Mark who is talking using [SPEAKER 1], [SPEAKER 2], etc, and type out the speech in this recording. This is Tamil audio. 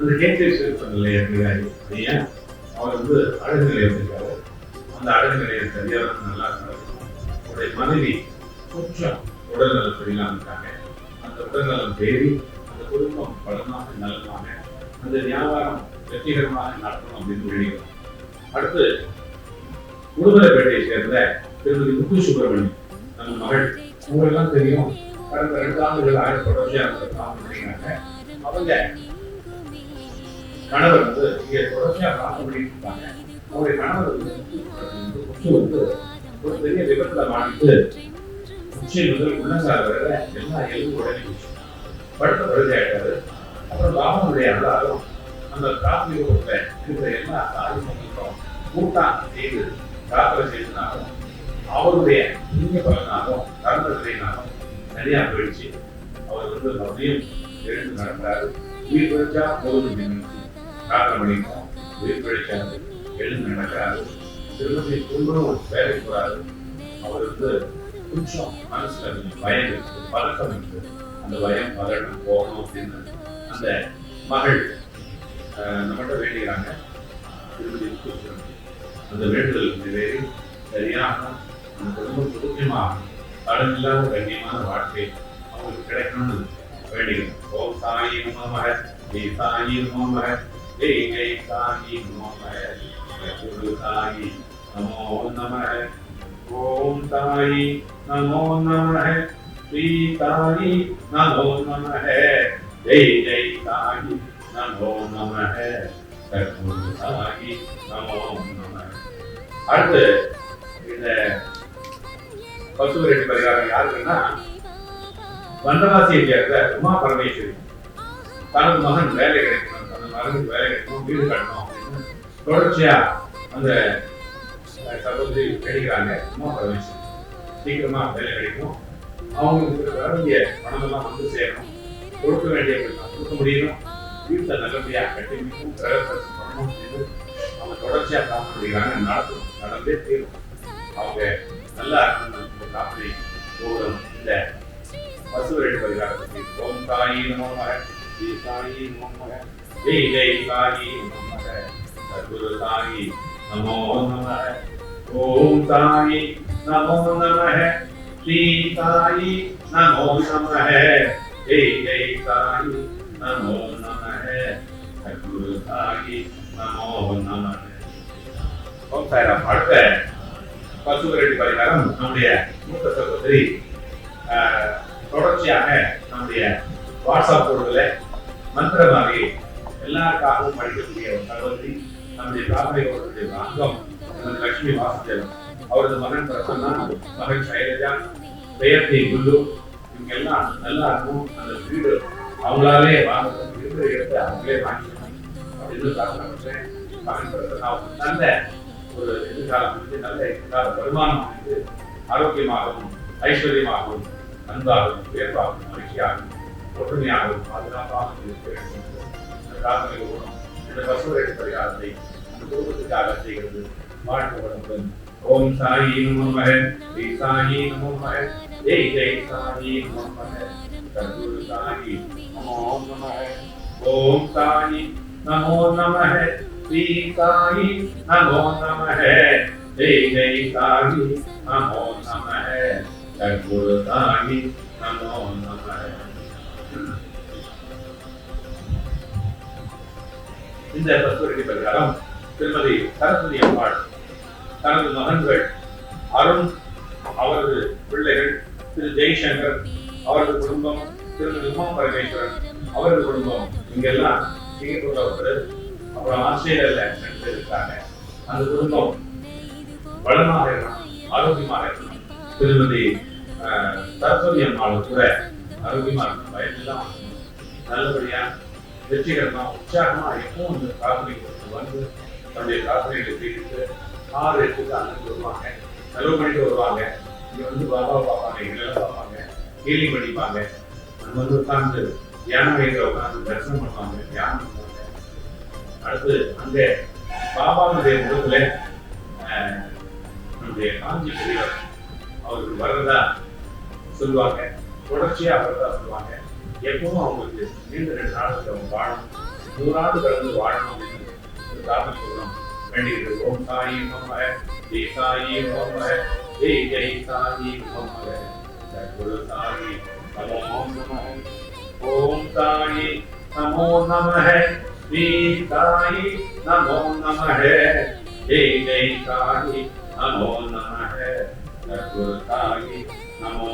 [SPEAKER 1] அந்த கேட்கை சொன்னல ஏற்கிறாரு ஐயா அவர் வந்து அழகு நிலையம் அந்த அழகு நிலையம் சரியாக நல்லா இருக்காரு. அவருடைய மனைவி கொஞ்சம் உடல்நலம் சரியில்லாம இருக்காங்க. அந்த உடல்நலம் தேடி அந்த குடும்பம் பலமாக நலமாக அந்த வியாபாரம் வெற்றிகரமாக நடக்கணும் அப்படின்னு வேண்டிக்கிறோம் அடுத்து உடுமலைப்பேட்டையை சேர்ந்த திருமதி முத்து சுப்பிரமணியம் நம்ம மகள். உங்களுக்கெல்லாம் தெரியும் கடந்த ரெண்டு ஆண்டுகள் ஆயிரம் தொடர்ச்சியாக இருக்காங்க அவங்க கணவர் வந்து இங்கே தொடர்ச்சியாக பிரார்த்தனை பண்ணிட்டு இருக்காங்க அவருடைய கணவர் வந்து ஒரு பெரிய விபத்துல மாட்டிட்டு உச்சி முதல் உள்ளங்கால் வரை எல்லா எலும்பு உடனே போச்சு. படுத்த படுதையாயிட்டாரு அப்புறம் பாபனுடைய அல்லாரும் அந்த காப்பி ரூபத்தை இருக்கிற எல்லா காரியங்களும் கூட்டா செய்து பிரார்த்தனை செய்தனாலும் அவருடைய இந்திய பலனாலும் கர்மத்தினாலும் தனியாக போயிடுச்சு. அவர் வந்து மறுபடியும் எழுந்து நடந்தார் உயிர் பிழைச்சா போதும் நினைச்சு பிரார்த்தனை உயிர் பிழைச்சாரு எழுந்து நடக்காது திருமதி திரும்பவும் வேலை கூடாது. அவருக்கு கொஞ்சம் மனசுல கொஞ்சம் பயம் இருக்கு பழக்கம் இருக்கு. அந்த பயம் பதட்டம் போகணும் அப்படின்னு அந்த மகள் நம்மகிட்ட வேண்டிக்கிறாங்க. திருமதி அந்த வேண்டுதல் நிறைவேறி சரியாக அந்த குடும்பம் சுருக்கமாக கடன் இல்லாத கண்ணியமான வாழ்க்கை அவங்களுக்கு கிடைக்கணும்னு வேண்டிக்கிறோம். ஓம் சாயி நமக ஜெய் சாயி நமக ஜெய் ஜெய் சாயி நமக குரு சாயி நமோ நமக ஓம் சாயி நமோ நமக ஸ்ரீ சாயி நமோ நமக ஜெய் ஜெய் நமோ நமக குரு நமோ அடுத்து இந்த பசுவரெட்டி பரிகாரம் யாருக்குன்னா வந்தவாசியை சேர்ந்த உமா பரமேஸ்வரி தனது மகன் வேலை கிடைக்கும் தனது வேலை வீடு கட்டணும். அப்படின்னு தொடர்ச்சியா அந்த சகோதரி கிடைக்கிறாங்க உமா பரமேஸ்வரி சீக்கிரமா வேலை கிடைக்கும். அவங்களுக்கு இருக்கிற பணமெல்லாம் வந்து சேரணும். கொடுக்க வேண்டிய கொடுக்க முடியணும். வீட்டை நல்லபடியா கட்டி முடிக்கும் கிரகப்பிரவேசம் அவங்க தொடர்ச்சியா பிரார்த்தனை பண்ணிக்கிறாங்க. நடத்தணும் நடந்தே தீரும். அவங்க நல்லா இருக்கணும். இந்த பிரார்த்தனை இந்த பசுவரெட்டு பரிகாரத்துக்கு ஓம் சாயி நமோமக ஜெய் ஜெய் சாயி நமோமக சத்குரு சாயி நமோ நமக ஓம் சாயி நமோ நமக ஸ்ரீ சாயி நமோ நமக ஜெய் ஜெய் சாயி நமோ நமக சத்குரு சாயி நமோ நமக ஓம் சாய்ராம் அடுத்த பரிகாரம் நம்முடைய மூத்த சகோதரி தொடர்ச்சியாக நம்முடைய வாட்ஸ்அப் குழுவில் மந்திரமாகவே எல்லாருக்காகவும் படிக்கக்கூடிய ஒரு சகோதரி நம்முடைய பிராமணி அவர்களுடைய அங்கம் நமது லட்சுமி வாசுதேவன். அவரது மகன் பிரசன்னா மகன் சைலஜா பெயர்த்தி குல்லு இவங்க எல்லாம் நல்லா இருக்கும். அந்த வீடு அவங்களாலே வாங்க வீடு எடுத்து அவங்களே வாங்கிக்கணும் அப்படின்னு காரணம் மகன் பிரசன்னா நல்ல ஒரு எதிர்காலம் வந்து நல்ல எதிர்கால வருமானம் வந்து ஆரோக்கியமாகவும் ஐஸ்வர்யமாகவும் அன்பாகவும் உயர்வாகவும் மகிழ்ச்சியாகவும் ஒற்றுமையாகவும் பாதுகாப்பாகவும் இருக்க வேண்டும் என்று இந்த பிரார்த்தனை கூறும் இந்த பசுவரை பரிகாரத்தை இந்த குடும்பத்துக்காக செய்கிறது வாழ்க்கை வளமுடன் ஓம் சாயி நமக ஸ்ரீ சாயி நமக ஜெய் ஜெய் சாயி நமக சத்குரு சாயி நமோ நமக ஓம் சாயி நமோ நமக ஸ்ரீ சாயி நமோ நமக ஜெய் ஜெய் சாயி நமோ நமக சத்குரு சாயி நமோ நமக இந்த கஸ்தூரி பிரகாரம் திருமதி சரஸ்வதி அம்மாள் தனது மகன்கள் அருண் அவரது பிள்ளைகள் திரு ஜெய்சங்கர் அவரது குடும்பம் திருமதி உமா பரமேஸ்வரன் அவரது குடும்பம் இங்கெல்லாம் சிங்கப்பூர்ல ஒருத்தர் அப்புறம் ஆஸ்திரேலியாவில் இருக்காங்க அந்த குடும்பம் வளமாக இருக்கணும் ஆரோக்கியமாக இருக்கணும் திருமதி சரஸ்வதி அம்மாளும் கூட ஆரோக்கியமா இருக்கும் வயதெல்லாம் நல்லபடியா வெற்றிகரமா உற்சாகமா எப்பவும் இந்த பிரார்த்தனைக்கு வந்து தன்னுடைய பிரார்த்தனைகளை செய்துட்டு ஆறு எட்டுக்கு அன்னைக்கு வருவாங்க. செலவு பண்ணிட்டு வருவாங்க. இங்க வந்து பாபா பார்ப்பாங்க எங்கெல்லாம் பார்ப்பாங்க ஹீலிங் பண்ணிப்பாங்க. நம்ம வந்து உட்கார்ந்து தியானம் வயதில் உட்கார்ந்து தரிசனம் பண்ணுவாங்க தியானம் பண்ணுவாங்க. அடுத்து அந்த பாபாவுடைய முகத்துல நம்முடைய காஞ்சி பெரியவர் அவருக்கு வர்றதா சொல்லுவாங்க. தொடர்ச்சியா வர்றதா சொல்லுவாங்க. எப்பவும் அவங்களுக்கு நீண்ட ரெண்டு நாளுக்கு அவங்க வாழணும். நூறாண்டு கடந்து வாழணும் அப்படின்னு ஒரு சொல்லணும் சொல்றோம் வேண்டியது ஓம் சாயி நம ஜெய் சாயி நம ஜெய் ஜெய் சாயி நம குரு சாயி நமோ நம ஓம் சாயி நமோ நம ஸ்ரீ சாயி நமோ நம ஜெய் ஜெய் சாயி நமோ நம குரு சாயி நமோ